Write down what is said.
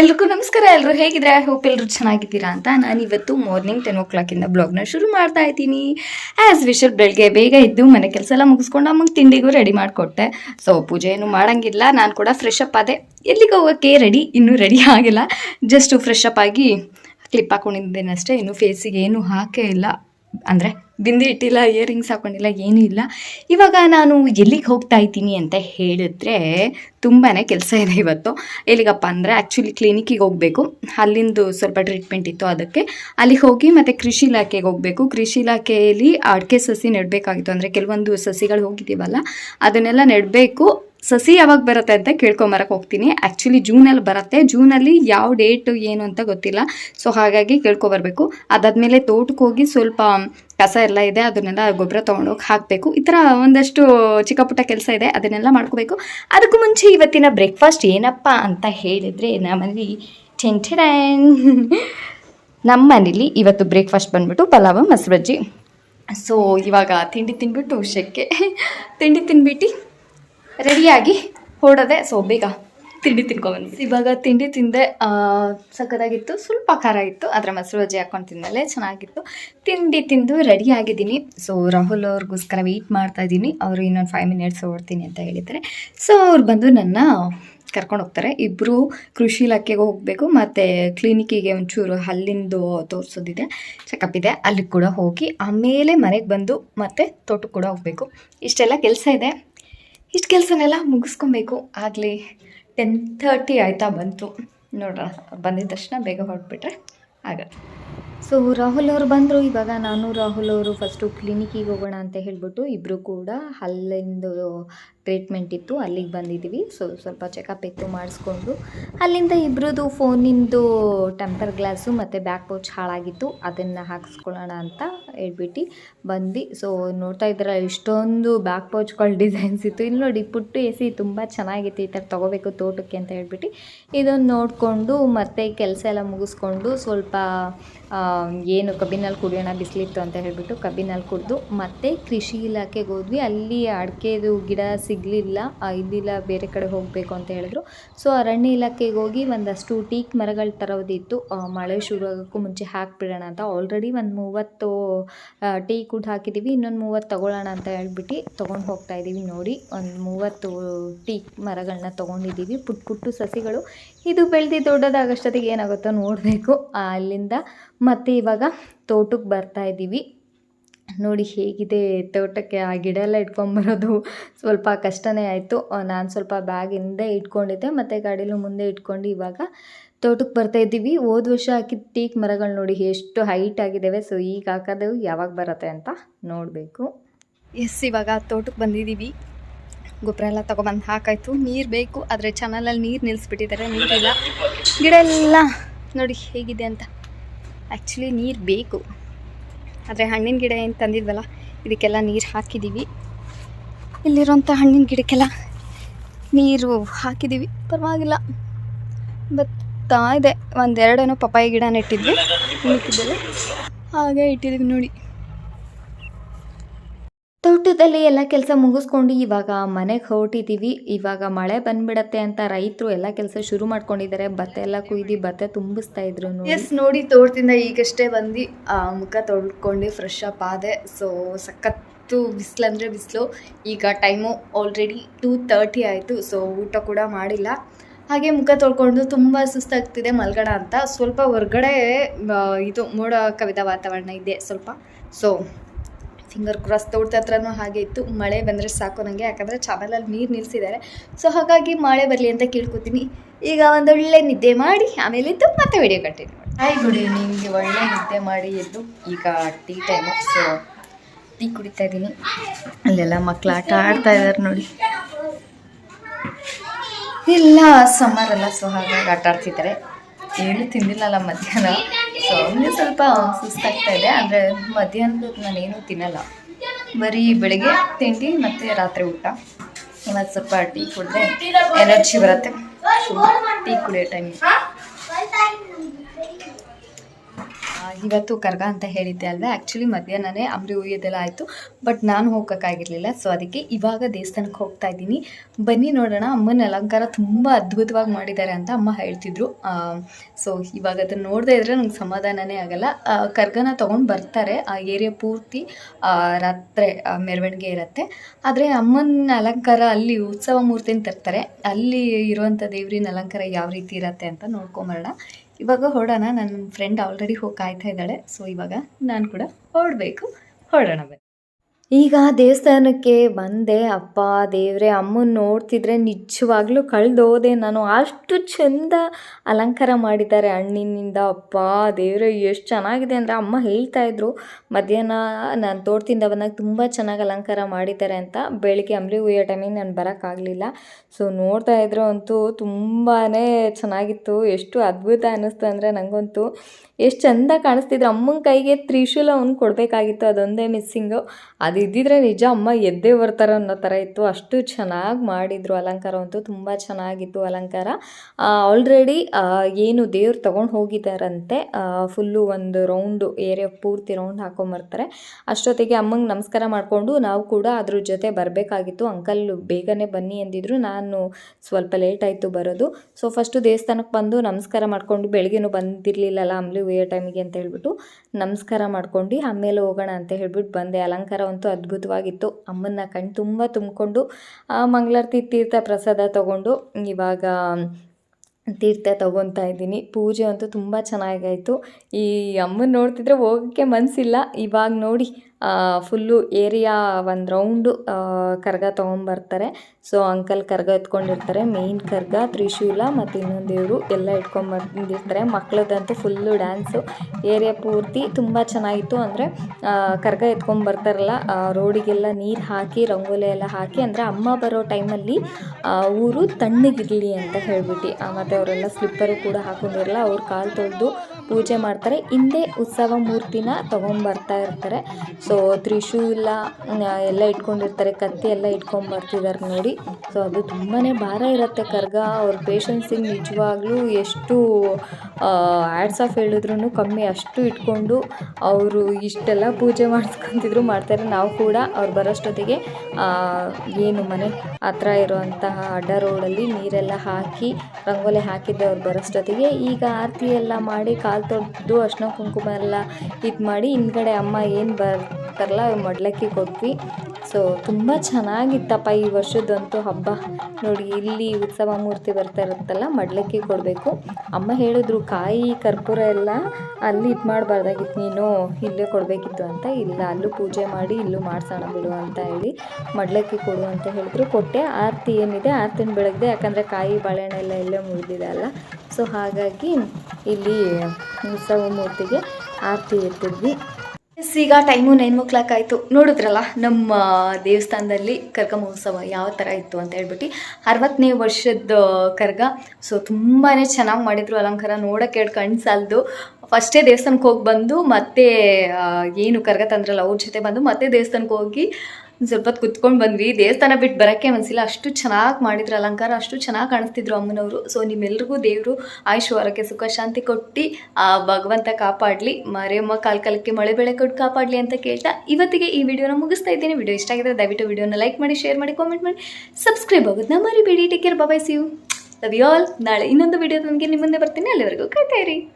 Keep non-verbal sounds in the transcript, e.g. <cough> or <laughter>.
ಎಲ್ರಿಗೂ ನಮಸ್ಕಾರ. ಎಲ್ಲರೂ ಹೇಗಿದ್ರೆ ಹೋಪ್ ಎಲ್ಲರೂ ಚೆನ್ನಾಗಿದ್ದೀರಾ ಅಂತ ನಾನು ಇವತ್ತು ಮಾರ್ನಿಂಗ್ ಟೆನ್ ಓ ಕ್ಲಾಕಿಂದ ಬ್ಲಾಗ್ನ ಶುರು ಮಾಡ್ತಾ ಇದ್ದೀನಿ. ಆ್ಯಸ್ ವಿಷಲ್ ಬೆಳಗ್ಗೆ ಬೇಗ ಇದ್ದು ಮನೆ ಕೆಲಸ ಎಲ್ಲ ಮುಗಿಸ್ಕೊಂಡು ಅಮ್ಮಂಗೆ ತಿಂಡಿಗೂ ರೆಡಿ ಮಾಡಿಕೊಟ್ಟೆ. ಸೊ ಪೂಜೆ ಏನು ಮಾಡೋಂಗಿಲ್ಲ. ನಾನು ಕೂಡ ಫ್ರೆಶ್ ಅಪ್ ಆದೆ. ಎಲ್ಲಿಗೆ ಹೋಗೋಕ್ಕೆ ರೆಡಿ ಇನ್ನೂ ರೆಡಿ ಆಗಿಲ್ಲ. ಜಸ್ಟು ಫ್ರೆಶ್ ಅಪ್ ಆಗಿ ಕ್ಲಿಪ್ ಹಾಕೊಂಡಿದ್ದೇನೆ ಅಷ್ಟೇ ಇನ್ನು ಫೇಸಿಗೆ ಏನು ಹಾಕೇ ಇಲ್ಲ. ಅಂದರೆ ಬಿಂದಿ ಇಟ್ಟಿಲ್ಲ ಇಯರಿಂಗ್ಸ್ ಹಾಕೊಂಡಿಲ್ಲ, ಏನೂ ಇಲ್ಲ. ಇವಾಗ ನಾನು ಎಲ್ಲಿಗೆ ಹೋಗ್ತಾ ಇದ್ದೀನಿ ಅಂತ ಹೇಳಿದ್ರೆ ತುಂಬಾ ಕೆಲಸ ಇದೆ ಇವತ್ತು. ಎಲ್ಲಿಗಪ್ಪ ಅಂದರೆ ಆ್ಯಕ್ಚುಲಿ ಕ್ಲಿನಿಕ್ಕಿಗೆ ಹೋಗಬೇಕು. ಅಲ್ಲಿಂದು ಸ್ವಲ್ಪ ಟ್ರೀಟ್ಮೆಂಟ್ ಇತ್ತು ಅದಕ್ಕೆ. ಅಲ್ಲಿಗೆ ಹೋಗಿ ಮತ್ತು ಕೃಷಿ ಇಲಾಖೆಗೆ ಹೋಗಬೇಕು. ಕೃಷಿ ಇಲಾಖೆಯಲ್ಲಿ ಅಡಿಕೆ ಸಸಿ ನೆಡಬೇಕಾಗಿತ್ತು. ಅಂದರೆ ಕೆಲವೊಂದು ಸಸಿಗಳು ಹೋಗಿದ್ದೀವಲ್ಲ, ಅದನ್ನೆಲ್ಲ ನೆಡಬೇಕು. ಸಸಿ ಯಾವಾಗ ಬರುತ್ತೆ ಅಂತ ಕೇಳ್ಕೊಂಬರಕ್ಕೆ ಹೋಗ್ತೀನಿ. ಆ್ಯಕ್ಚುಲಿ ಜೂನಲ್ಲಿ ಬರುತ್ತೆ. ಜೂನಲ್ಲಿ ಯಾವ ಡೇಟು ಏನು ಅಂತ ಗೊತ್ತಿಲ್ಲ. ಸೊ ಹಾಗಾಗಿ ಕೇಳ್ಕೊಬರ್ಬೇಕು. ಅದಾದಮೇಲೆ ತೋಟಕ್ಕೆ ಹೋಗಿ ಸ್ವಲ್ಪ ಕಸ ಎಲ್ಲ ಇದೆ, ಅದನ್ನೆಲ್ಲ ಗೊಬ್ಬರ ತೊಗೊಂಡೋಗಿ ಹಾಕಬೇಕು. ಈ ಥರ ಒಂದಷ್ಟು ಚಿಕ್ಕ ಪುಟ್ಟ ಕೆಲಸ ಇದೆ, ಅದನ್ನೆಲ್ಲ ಮಾಡ್ಕೋಬೇಕು. ಅದಕ್ಕೂ ಮುಂಚೆ ಇವತ್ತಿನ ಬ್ರೇಕ್ಫಾಸ್ಟ್ ಏನಪ್ಪ ಅಂತ ಹೇಳಿದರೆ ನಮ್ಮಲ್ಲಿ ಟೆಂಟೆಡೈನ್ ನಮ್ಮ ಮನೇಲಿ ಇವತ್ತು ಬ್ರೇಕ್ಫಾಸ್ಟ್ ಬಂದ್ಬಿಟ್ಟು ಪಲಾವ್ ಮೊಸರು ಬಜ್ಜಿ ಸೊ ಇವಾಗ ತಿಂಡಿ ತಿನ್ಬಿಟ್ಟು ಶೆಕೆ ತಿಂಡಿ ತಿಂದ್ಬಿಟ್ಟು ರೆಡಿಯಾಗಿ ಹೊಡೋದೆ ಸೊ ಬೇಗ ತಿಂಡಿ ತಿನ್ಕೊಬಂದ್ವಿ ಇವಾಗ ತಿಂಡಿ ತಿಂದೆ ಸಖತ್ತಾಗಿತ್ತು ಸ್ವಲ್ಪ ಖಾರ ಇತ್ತು ಅದರ ಮೊಸರು ಬಜ್ಜಿ ಹಾಕೊಂಡು ತಿಂದಮೇಲೆ ಚೆನ್ನಾಗಿತ್ತು. ತಿಂಡಿ ತಿಂದು ರೆಡಿ ಆಗಿದ್ದೀನಿ ಸೊ ರಾಹುಲ್ ಅವ್ರಿಗೋಸ್ಕರ ವೆಯ್ಟ್ ಮಾಡ್ತಾ ಇದ್ದೀನಿ. ಅವರು ಇನ್ನೊಂದು ಫೈವ್ ಮಿನಿಟ್ಸ್ ಓಡ್ತೀನಿ ಅಂತ ಹೇಳಿದ್ದಾರೆ. ಸೊ ಅವ್ರು ಬಂದು ನನ್ನ ಕರ್ಕೊಂಡು ಹೋಗ್ತಾರೆ. ಇಬ್ಬರು ಕೃಷಿ ಇಲಾಖೆಗೆ ಹೋಗಬೇಕು, ಮತ್ತು ಕ್ಲಿನಿಕ್ಕಿಗೆ ಒಂಚೂರು ಹಲ್ಲಿಂದು ತೋರಿಸೋದಿದೆ ಚೆಕಪ್ ಇದೆ. ಅಲ್ಲಿಗೆ ಕೂಡ ಹೋಗಿ, ಆಮೇಲೆ ಮನೆಗೆ ಬಂದು ಮತ್ತೆ ತೋಟಕ್ಕೆ ಕೂಡ ಹೋಗಬೇಕು. ಇಷ್ಟೆಲ್ಲ ಕೆಲಸ ಇದೆ. ಇಷ್ಟು ಕೆಲಸನೆಲ್ಲ ಮುಗಿಸ್ಕೊಬೇಕು. ಆಗಲಿ ಟೆನ್ ಥರ್ಟಿ ಆಯಿತಾ ಬಂತು. ನೋಡೋಣ ಬಂದಿದ್ದ ತಕ್ಷಣ ಬೇಗ ಹೊರಟ್ಬಿಟ್ರೆ ಆಗ. ಸೊ ರಾಹುಲ್ ಅವರು ಬಂದರು. ಇವಾಗ ನಾನು ರಾಹುಲ್ ಅವರು ಫಸ್ಟು ಕ್ಲಿನಿಕ್ಕಿಗೆ ಹೋಗೋಣ ಅಂತ ಹೇಳಿಬಿಟ್ಟು ಇಬ್ಬರು ಕೂಡ ಹಲ್ಲಿಂದು ಟ್ರೀಟ್ಮೆಂಟ್ ಇತ್ತು, ಅಲ್ಲಿಗೆ ಬಂದಿದ್ದೀವಿ ಸೊ ಸ್ವಲ್ಪ ಚೆಕಪ್ ಇತ್ತು, ಮಾಡಿಸ್ಕೊಂಡು. ಅಲ್ಲಿಂದ ಇಬ್ಬರದು ಫೋನಿಂದು ಟೆಂಪರ್ ಗ್ಲಾಸು ಮತ್ತು ಬ್ಯಾಕ್ ಪೌಚ್ ಹಾಳಾಗಿತ್ತು. ಅದನ್ನು ಹಾಕಿಸ್ಕೊಳ್ಳೋಣ ಅಂತ ಹೇಳ್ಬಿಟ್ಟು ಬಂದು ಸೊ ನೋಡ್ತಾ ಇದ್ದೀರ, ಇಷ್ಟೊಂದು ಬ್ಯಾಕ್ ಪೌಚ್ಗಳ ಡಿಸೈನ್ಸ್ ಇತ್ತು. ಇಲ್ಲಿ ನೋಡಿ, ಪುಟ್ಟು ಎ ಸಿ ತುಂಬ ಚೆನ್ನಾಗಿತ್ತು ಈ ಥರ ತೊಗೋಬೇಕು ತೋಟಕ್ಕೆ ಅಂತ ಹೇಳ್ಬಿಟ್ಟು. ಇದೊಂದು ನೋಡಿಕೊಂಡು, ಮತ್ತೆ ಕೆಲಸ ಎಲ್ಲ ಮುಗಿಸ್ಕೊಂಡು ಸ್ವಲ್ಪ ಏನು ಕಬ್ಬಿನಲ್ಲಿ ಕುಡಿಯೋಣ ಬಿಸಿಲಿತ್ತು ಅಂತ ಹೇಳಿಬಿಟ್ಟು ಕಬ್ಬಿನಲ್ಲಿ ಕುಡಿದು, ಮತ್ತೆ ಕೃಷಿ ಇಲಾಖೆಗೆ ಹೋದ್ವಿ. ಅಲ್ಲಿ ಅಡಿಕೆದು ಗಿಡ ಸಿಗಲಿಲ್ಲ. ಇಲ್ಲಿಲ್ಲ, ಬೇರೆ ಕಡೆ ಹೋಗಬೇಕು ಅಂತ ಹೇಳಿದ್ರು. ಸೊ ಅರಣ್ಯ ಇಲಾಖೆಗೆ ಹೋಗಿ ಒಂದಷ್ಟು ಟೀಕ್ ಮರಗಳು ತರೋದಿತ್ತು. ಮಳೆ ಶುರು ಆಗೋಕ್ಕೂ ಮುಂಚೆ ಹಾಕ್ಬಿಡೋಣ ಅಂತ. ಆಲ್ರೆಡಿ ಒಂದು ಮೂವತ್ತು ಟೀ ಕೂಡ ಹಾಕಿದ್ದೀವಿ ಇನ್ನೊಂದು ಮೂವತ್ತು ತೊಗೊಳ್ಳೋಣ ಅಂತ ಹೇಳ್ಬಿಟ್ಟು ತೊಗೊಂಡು ಹೋಗ್ತಾ ಇದ್ದೀವಿ ನೋಡಿ. ಒಂದು ಮೂವತ್ತು ಟೀಕ್ ಮರಗಳನ್ನ ತೊಗೊಂಡಿದ್ದೀವಿ ಪುಟ್ಟ ಪುಟ್ಟು ಸಸಿಗಳು. ಇದು ಬೆಳೆದು ದೊಡ್ಡದಾಗಷ್ಟೊತ್ತಿಗೆ ಏನಾಗುತ್ತೋ ನೋಡಬೇಕು. ಅಲ್ಲಿಂದ ಮತ್ತು ಇವಾಗ ತೋಟಕ್ಕೆ ಬರ್ತಾ ಇದ್ದೀವಿ ನೋಡಿ ಹೇಗಿದೆ, ತೋಟಕ್ಕೆ ಆ ಗಿಡ ಎಲ್ಲ ಇಟ್ಕೊಂಬರೋದು ಸ್ವಲ್ಪ ಕಷ್ಟನೇ ಆಯಿತು. ನಾನು ಸ್ವಲ್ಪ ಬ್ಯಾಗ್ ಹಿಂದೆ ಇಟ್ಕೊಂಡಿದ್ದೆ, ಮತ್ತು ಗಾಡೀಲು ಮುಂದೆ ಇಟ್ಕೊಂಡು ಇವಾಗ ತೋಟಕ್ಕೆ ಬರ್ತಾ ಇದ್ದೀವಿ. ಹೋದ ವರ್ಷ ಹಾಕಿದ ಟೀಕ್ ಮರಗಳು ನೋಡಿ ಎಷ್ಟು ಹೈಟ್ ಆಗಿದ್ದಾವೆ ಸೊ ಈಗ ಹಾಕೋದು ಯಾವಾಗ ಬರುತ್ತೆ ಅಂತ ನೋಡಬೇಕು. ಎಸ್ ಇವಾಗ ತೋಟಕ್ಕೆ ಬಂದಿದ್ದೀವಿ. ಗೊಬ್ಬರ ಎಲ್ಲ ತೊಗೊಬಂದು ಹಾಕಾಯ್ತು. ನೀರು ಬೇಕು, ಆದರೆ ಚಾನಲಲ್ಲಿ ನೀರು ನಿಲ್ಲಿಸ್ಬಿಟ್ಟಿದ್ದಾರೆ ನೀರಿಲ್ಲ ಗಿಡ ಎಲ್ಲ ನೋಡಿ ಹೇಗಿದೆ ಅಂತ. ಆ್ಯಕ್ಚುಲಿ ನೀರು ಬೇಕು. ಆದರೆ ಹಣ್ಣಿನ ಗಿಡ ಏನು ತಂದಿದ್ವಲ್ಲ, ಇದಕ್ಕೆಲ್ಲ ನೀರು ಹಾಕಿದ್ದೀವಿ ಇಲ್ಲಿರುವಂಥ ಹಣ್ಣಿನ ಗಿಡಕ್ಕೆಲ್ಲ ನೀರು ಹಾಕಿದ್ದೀವಿ ಪರವಾಗಿಲ್ಲ. ಬತ್ತಾ ಇದೆ. ಒಂದೆರಡೇನೋ ಪಪ್ಪಾಯಿ ಗಿಡ ನೆಟ್ಟಿದ್ವಿ. ಹಾಗೆ ಇಟ್ಟಿದ್ದೀವಿ ನೋಡಿ. ತೋಟದಲ್ಲಿ ಎಲ್ಲ ಕೆಲಸ ಮುಗಿಸ್ಕೊಂಡು ಇವಾಗ ಮನೆಗೆ ಹೊರಟಿದ್ದೀವಿ ಇವಾಗ ಮಳೆ ಬಂದ್ಬಿಡತ್ತೆ ಅಂತ ರೈತರು ಎಲ್ಲ ಕೆಲಸ ಶುರು ಮಾಡ್ಕೊಂಡಿದ್ದಾರೆ. ಭತ್ತ ಎಲ್ಲ ಕುಯ್ದು ಭತ್ತ ತುಂಬಿಸ್ತಾ ಇದ್ರು ಎಸ್ ನೋಡಿ ತೋಟದಿಂದ ಈಗಷ್ಟೇ ಬಂದು ಮುಖ ತೊಳ್ಕೊಂಡು ಫ್ರೆಶ್ ಅಪ್ ಆದೆ. ಸೊ ಸಖತ್ತು ಬಿಸಿಲು ಅಂದರೆ ಬಿಸಿಲು. ಈಗ ಟೈಮು ಆಲ್ರೆಡಿ ಟೂ ತರ್ಟಿ ಆಯಿತು. ಸೊ ಊಟ ಕೂಡ ಮಾಡಿಲ್ಲ. ಹಾಗೆ ಮುಖ ತೊಳ್ಕೊಂಡು ತುಂಬ ಸುಸ್ತಾಗ್ತಿದೆ ಮಲ್ಗಡ ಅಂತ. ಸ್ವಲ್ಪ ಹೊರಗಡೆ ಇದು ಮೋಡ ಕವಿದ ವಾತಾವರಣ ಇದೆ ಸ್ವಲ್ಪ. ಸೊ ಫಿಂಗರ್ ಕ್ರಾಸ್ ತೋಟದ ಹತ್ರನೂ ಹಾಗೆ ಇತ್ತು. ಮಳೆ ಬಂದರೆ ಸಾಕು ನನಗೆ ಯಾಕಂದರೆ ಚಾನಲಲ್ಲಿ ನೀರು ನಿಲ್ಲಿಸಿದ್ದಾರೆ ಸೊ ಹಾಗಾಗಿ ಮಳೆ ಬರಲಿ ಅಂತ ಕೇಳ್ಕೊತೀನಿ. ಈಗ ಒಂದೊಳ್ಳೆ ನಿದ್ದೆ ಮಾಡಿ, ಆಮೇಲೆ ಇದ್ದು ಮತ್ತೆ ವಿಡಿಯೋ ಕಂಟಿನ್ಯೂ ಮಾಡಿ ಹಾಯ್ ಗುಡ್ ಈವ್ನಿಂಗ್ ಒಳ್ಳೆ ನಿದ್ದೆ ಮಾಡಿ ಎದ್ದು, ಈಗ ಟೀ ಟೈಮು ಸೊ ಟೀ ಕುಡಿತಾ ಇದ್ದೀನಿ ಅಲ್ಲೆಲ್ಲ ಮಕ್ಳು ಆಟ ಆಡ್ತಾ ಇದ್ದಾರೆ ನೋಡಿ. ಇಲ್ಲ ಸಮ್ಮರ್ ಅಲ್ಲ. ಸೊ ಹಾಗಾಗಿ ಆಟ ಆಡ್ತಿದ್ದಾರೆ. ಏನು ತಿಂದಿಲ್ಲಲ್ಲ ಮಧ್ಯಾಹ್ನ. ಸೊ ಸ್ವಲ್ಪ ಸುಸ್ತಾಗ್ತಾ ಇದೆ ಅಂದರೆ ಮಧ್ಯಾಹ್ನದ ನಾನೇನು ತಿನ್ನಲ್ಲ. ಬರೀ ಬೆಳಗ್ಗೆ ತಿಂಡಿ ಮತ್ತು ರಾತ್ರಿ ಊಟ. ಇವತ್ತು ಸ್ವಲ್ಪ ಟೀ ಕುಡಿದ್ರೆ ಎನರ್ಜಿ ಬರುತ್ತೆ. ಟೀ ಕುಡಿಯೋ ಟೈಮ್. ಇವತ್ತು ಕರ್ಗ ಅಂತ ಹೇಳಿದ್ದೆ ಅಲ್ವೇ? ಆ್ಯಕ್ಚುಲಿ ಮಧ್ಯಾಹ್ನನೇ ಅಂಬ್ರಿ ಉಯ್ಯೋದೆಲ್ಲ ಆಯಿತು. ಬಟ್ ನಾನು ಹೋಗೋಕ್ಕಾಗಿರಲಿಲ್ಲ. ಸೊ ಅದಕ್ಕೆ ಇವಾಗ ದೇವಸ್ಥಾನಕ್ಕೆ ಹೋಗ್ತಾ ಇದ್ದೀನಿ. ಬನ್ನಿ ನೋಡೋಣ. ಅಮ್ಮನ ಅಲಂಕಾರ ತುಂಬ ಅದ್ಭುತವಾಗಿ ಮಾಡಿದ್ದಾರೆ ಅಂತ ಅಮ್ಮ ಹೇಳ್ತಿದ್ರು. ಸೊ ಇವಾಗ ಅದನ್ನು ನೋಡದೇ ಇದ್ರೆ ನಂಗೆ ಸಮಾಧಾನನೇ ಆಗಲ್ಲ. ಕರ್ಗನ ತೊಗೊಂಡು ಬರ್ತಾರೆ. ಆ ಏರಿಯಾ ಪೂರ್ತಿ ರಾತ್ರಿ ಮೆರವಣಿಗೆ ಇರುತ್ತೆ. ಆದರೆ ಅಮ್ಮನ ಅಲಂಕಾರ ಅಲ್ಲಿ ಉತ್ಸವ ಮೂರ್ತಿನ ತರ್ತಾರೆ. ಅಲ್ಲಿ ಇರುವಂಥ ದೇವ್ರಿನ ಅಲಂಕಾರ ಯಾವ ರೀತಿ ಇರುತ್ತೆ ಅಂತ ನೋಡ್ಕೊಂಬರೋಣ. ಇವಾಗ ಹೊಡೋಣ. ನನ್ನ ಫ್ರೆಂಡ್ ಆಲ್ರೆಡಿ ಹೋಗಿ ಕಾಯ್ತಾ ಇದ್ದಾಳೆ. ಸೊ ಇವಾಗ ನಾನು ಕೂಡ ಹೊರಡಬೇಕು ಹೊರಡೋಣ ಈಗ ದೇವಸ್ಥಾನಕ್ಕೆ ಬಂದೆ, ಅಪ್ಪ, ದೇವ್ರೆ, ಅಮ್ಮನ ನೋಡ್ತಿದ್ರೆ ನಿಜವಾಗ್ಲೂ ಕಳೆದೋದೆ. ನಾನು ಅಷ್ಟು ಚಂದ ಅಲಂಕಾರ ಮಾಡಿದ್ದಾರೆ ಹಣ್ಣಿನಿಂದ. ಅಪ್ಪ, ದೇವ್ರೆ, ಎಷ್ಟು ಚೆನ್ನಾಗಿದೆ ಅಂದರೆ ಅಮ್ಮ ಹೇಳ್ತಾ ಇದ್ರು, ಮಧ್ಯಾಹ್ನ ನಾನು ತೋಟದಿಂದ ಬಂದಾಗ ತುಂಬ ಚೆನ್ನಾಗಿ ಅಲಂಕಾರ ಮಾಡಿದ್ದಾರೆ ಅಂತ. ಬೆಳಿಗ್ಗೆ ಅಂಬ್ರಿ ಉಯ್ಯೋ ಟೈಮಿಗೆ ನಾನು ಬರೋಕ್ಕಾಗಲಿಲ್ಲ ಸೊ, ನೋಡ್ತಾ ಇದ್ರೆ ಅಂತೂ ತುಂಬಾ ಚೆನ್ನಾಗಿತ್ತು. ಎಷ್ಟು ಅದ್ಭುತ ಅನ್ನಿಸ್ತು ಅಂದರೆ ನನಗಂತೂ ಎಷ್ಟು ಚಂದ ಕಾಣಿಸ್ತಿದ್ರು. ಅಮ್ಮನ ಕೈಗೆ ತ್ರಿಶೂಲ ಅವ್ನು ಕೊಡಬೇಕಾಗಿತ್ತು, ಅದೊಂದೇ ಮಿಸ್ಸಿಂಗು ಅದು ಇದ್ದಿದ್ರೆ ನಿಜ ಅಮ್ಮ ಎದ್ದೇ ಬರ್ತಾರೆ ಅನ್ನೋ ಥರ ಇತ್ತು. ಅಷ್ಟು ಚೆನ್ನಾಗಿ ಮಾಡಿದರು ಅಲಂಕಾರ ಅಂತೂ, ತುಂಬ ಚೆನ್ನಾಗಿತ್ತು ಅಲಂಕಾರ. ಆಲ್ರೆಡಿ ಏನು ದೇವ್ರು ತೊಗೊಂಡು ಹೋಗಿದ್ದಾರಂತೆ ಫುಲ್ಲು ಒಂದು ರೌಂಡು ಏರಿಯಾ ಪೂರ್ತಿ ರೌಂಡ್ ಹಾಕೊಂಬರ್ತಾರೆ ಅಷ್ಟೊತ್ತಿಗೆ ಅಮ್ಮಂಗೆ ನಮಸ್ಕಾರ ಮಾಡಿಕೊಂಡು ನಾವು ಕೂಡ ಅದ್ರ ಜೊತೆ ಬರಬೇಕಾಗಿತ್ತು. ಅಂಕಲ್, ಬೇಗನೆ ಬನ್ನಿ ಅಂದಿದ್ರು. ನಾನು ಸ್ವಲ್ಪ ಲೇಟ್ ಆಯಿತು ಬರೋದು. ಸೊ ಫಸ್ಟು ದೇವಸ್ಥಾನಕ್ಕೆ ಬಂದು ನಮಸ್ಕಾರ ಮಾಡಿಕೊಂಡು ಬೆಳಗ್ಗೆನೂ ಬಂದಿರಲಿಲ್ಲಲ್ಲ ಅಂಬ್ಲಿ ಉಯ್ಯೋ ಟೈಮಿಗೆ ಅಂತ ಹೇಳ್ಬಿಟ್ಟು ನಮಸ್ಕಾರ ಮಾಡ್ಕೊಂಡು ಆಮೇಲೆ ಹೋಗೋಣ ಅಂತ ಹೇಳ್ಬಿಟ್ಟು ಬಂದೆ. ಅಲಂಕಾರ ಅಂತೂ ಅದ್ಭುತವಾಗಿತ್ತು. ಅಮ್ಮನ್ನ ಕಣ್ ತುಂಬ ತುಂಬಿಕೊಂಡು ಮಂಗಳಾರತಿ ತೀರ್ಥ ಪ್ರಸಾದ ತಗೊಂಡು ಇವಾಗ ತೀರ್ಥ ತಗೊತಾ ಇದ್ದೀನಿ. ಪೂಜೆ ಅಂತೂ ತುಂಬ ಚೆನ್ನಾಗಾಯಿತು. ಈ ಅಮ್ಮನ ನೋಡ್ತಿದ್ರೆ ಹೋಗೋಕ್ಕೆ ಮನಸ್ಸಿಲ್ಲ ಇವಾಗ ನೋಡಿ ಫುಲ್ಲು ಏರಿಯಾ ಒಂದು ರೌಂಡು ಕರ್ಗ ತೊಗೊಂಬರ್ತಾರೆ. ಸೊ ಅಂಕಲ್ ಕರ್ಗ ಎತ್ಕೊಂಡಿರ್ತಾರೆ ಮೇಯ್ನ್ ಕರ್ಗ, ತ್ರಿಶೂಲ ಮತ್ತು ಇನ್ನೊಂದು ದೇವರು ಎಲ್ಲ ಇಟ್ಕೊಂಬಂದಿರ್ತಾರೆ ಮಕ್ಳದಂತೂ ಫುಲ್ಲು ಡ್ಯಾನ್ಸು ಏರಿಯಾ ಪೂರ್ತಿ ತುಂಬ ಚೆನ್ನಾಗಿತ್ತು. ಅಂದರೆ ಕರ್ಗ ಎತ್ಕೊಂಬರ್ತಾರಲ್ಲ ರೋಡಿಗೆಲ್ಲ ನೀರು ಹಾಕಿ, ರಂಗೋಲಿ ಎಲ್ಲ ಹಾಕಿ, ಅಂದರೆ ಅಮ್ಮ ಬರೋ ಟೈಮಲ್ಲಿ ಊರು ತಣ್ಣಗಿರಲಿ ಅಂತ ಹೇಳ್ಬಿಟ್ಟು ಮತ್ತು ಅವರೆಲ್ಲ ಸ್ಲಿಪ್ಪರು ಕೂಡ ಹಾಕೊಂಡಿರಲ್ಲ, ಅವ್ರ ಕಾಲು ತೊಳೆದು ಪೂಜೆ ಮಾಡ್ತಾರೆ. ಹಿಂದೆ ಉತ್ಸವ ಮೂರ್ತಿನ ತೊಗೊಂಬರ್ತಾ ಇರ್ತಾರೆ. ಸೊ ತ್ರಿಶೂಲ ಎಲ್ಲ ಇಟ್ಕೊಂಡಿರ್ತಾರೆ. ಕತ್ತಿ ಎಲ್ಲ ಇಟ್ಕೊಂಬರ್ತಿದ್ದಾರೆ ನೋಡಿ. ಸೊ ಅದು ತುಂಬಾ ಭಾರ ಇರುತ್ತೆ ಕರ್ಗ ಅವ್ರ ಪೇಷನ್ಸಿಗೆ ನಿಜವಾಗ್ಲೂ ಎಷ್ಟು ಆ್ಯಡ್ಸ್ ಆಫ್ ಹೇಳಿದ್ರು ಕಮ್ಮಿ ಅಷ್ಟು ಇಟ್ಕೊಂಡು ಅವರು ಇಷ್ಟೆಲ್ಲ ಪೂಜೆ <laughs> ಮಾಡಿಸ್ಕೊಂತಿದ್ರು ಮಾಡ್ತಾರೆ. ನಾವು ಕೂಡ ಅವ್ರು ಬರೋಷ್ಟೊತ್ತಿಗೆ ಏನು ಮನೆ ಹತ್ರ ಇರುವಂತಹ ಅಡ್ಡ ರೋಡಲ್ಲಿ ನೀರೆಲ್ಲ ಹಾಕಿ, ರಂಗೋಲಿ ಹಾಕಿದ್ದೆ ಅವ್ರು ಬರೋಷ್ಟೊತ್ತಿಗೆ. ಈಗ ಆರತಿ ಎಲ್ಲ ಮಾಡಿ ಕಾಲು ತೊಳೆದು ಅರ್ಶಿನ ಕುಂಕುಮ ಎಲ್ಲ ಇದು ಮಾಡಿ ಹಿಂದ್ಗಡೆ ಅಮ್ಮ ಏನು ಬರ್ತಾರಲ್ಲ ಮಡ್ಲಕ್ಕಿ ಕೊಟ್ವಿ. ಸೊ ತುಂಬ ಚೆನ್ನಾಗಿತ್ತಪ್ಪ ಈ ವರ್ಷದಂತೂ ಹಬ್ಬ. ನೋಡಿ, ಇಲ್ಲಿ ಉತ್ಸವ ಮೂರ್ತಿ ಬರ್ತಾ ಇರುತ್ತಲ್ಲ, ಮಡ್ಲಕ್ಕಿ ಕೊಡಬೇಕು. ಅಮ್ಮ ಹೇಳಿದ್ರು, ಕಾಯಿ, ಕರ್ಪೂರ ಎಲ್ಲ ಅಲ್ಲಿ ಇದು ಮಾಡಬಾರ್ದಾಗಿತ್ತು. ನೀನು ಇಲ್ಲೇ ಕೊಡಬೇಕಿತ್ತು ಅಂತ. ಇಲ್ಲ, ಅಲ್ಲೂ ಪೂಜೆ ಮಾಡಿ, ಇಲ್ಲೂ ಮಾಡ್ಸೋಣ ಬಿಡು ಅಂತ ಹೇಳಿ ಮಡ್ಲಕ್ಕಿ ಕೊಡು ಅಂತ ಹೇಳಿದ್ರು. ಕೊಟ್ಟೆ. ಆರತಿ ಏನಿದೆ? ಆರತಿನ ಬೆಳಗ್ದೆ. ಯಾಕಂದರೆ ಕಾಯಿ, ಬಾಳೆಹಣ್ಣೆಲ್ಲ ಇಲ್ಲೇ ಮುಗಿದಿದೆ ಅಲ್ಲ. ಸೊ ಹಾಗಾಗಿ ಇಲ್ಲಿ ಉತ್ಸವ ಮೂರ್ತಿಗೆ ಆರತಿ ಇರ್ತಿದ್ವಿ ಈಗ ಟೈಮು ನೈನ್ ಓ ಕ್ಲಾಕ್ ಆಯಿತು. ನೋಡಿದ್ರಲ್ಲ, ನಮ್ಮ ದೇವಸ್ಥಾನದಲ್ಲಿ ಕರ್ಗ ಮಹೋತ್ಸವ ಯಾವ ಥರ ಇತ್ತು ಅಂತ ಹೇಳ್ಬಿಟ್ಟು ಅರವತ್ತನೇ ವರ್ಷದ ಕರ್ಗ. ಸೊ ತುಂಬಾ ಚೆನ್ನಾಗಿ ಮಾಡಿದ್ರು ಅಲಂಕಾರ, ನೋಡೋಕೆ ಎರಡು ಕಣ್ಣು ಸಾಲದು. ಫಸ್ಟೇ ದೇವಸ್ಥಾನಕ್ಕೆ ಹೋಗಿ ಬಂದು ಮತ್ತೆ ಏನು ಕರ್ಗ ತಂದ್ರಲ್ಲ, ಅವ್ರ ಜೊತೆ ಬಂದು ಮತ್ತೆ ದೇವಸ್ಥಾನಕ್ಕೆ ಹೋಗಿ ಸ್ವಲ್ಪ ಹೊತ್ತು ಕುತ್ಕೊಂಡು ಬಂದ್ವಿ. ದೇವಸ್ಥಾನ ಬಿಟ್ಟು ಬರೋಕ್ಕೆ ಮನಸ್ಸಿಲ್ಲ ಅಷ್ಟು ಚೆನ್ನಾಗಿ ಮಾಡಿದ್ರು. ಅಲಂಕಾರ ಅಷ್ಟು ಚೆನ್ನಾಗಿ ಕಾಣಿಸ್ತಿದ್ರು ಅಮ್ಮನವರು. ಸೊ ನಿಮ್ಮೆಲ್ರಿಗೂ ದೇವರು ಆಯುಷ್ ಆರೋಗ್ಯ ಸುಖ, ಶಾಂತಿ ಕೊಟ್ಟು, ಆ, ಭಗವಂತ ಕಾಪಾಡಲಿ. ಮರೆಯಮ್ಮ ಕಾಲ್ ಕಾಲಕ್ಕೆ ಮಳೆ ಬೆಳೆ ಕೊಟ್ಟು ಕಾಪಾಡಲಿ ಅಂತ ಕೇಳ್ತಾ ಇವತ್ತಿಗೆ ಈ ವಿಡಿಯೋನ ಮುಗಿಸ್ತಾ ಇದ್ದೀನಿ. ವಿಡಿಯೋ ಇಷ್ಟ ಆಗಿದ್ರೆ ದಯವಿಟ್ಟು ವಿಡಿಯೋನ ಲೈಕ್ ಮಾಡಿ, ಶೇರ್ ಮಾಡಿ, ಕಾಮೆಂಟ್ ಮಾಡಿ. ಸಬ್ಸ್ಕ್ರೈಬ್ ಆಗೋದನ್ನ ಮರಿಬೇಡಿ. Take care bye bye see you love you all ನಾಳೆ ಇನ್ನೊಂದು ವಿಡಿಯೋ ನನಗೆ ನಿಮ್ಮನ್ನೇ ಬರ್ತೀನಿ. ಅಲ್ಲಿವರೆಗೂ ಕಾಯ್ತಾ ಇರಿ.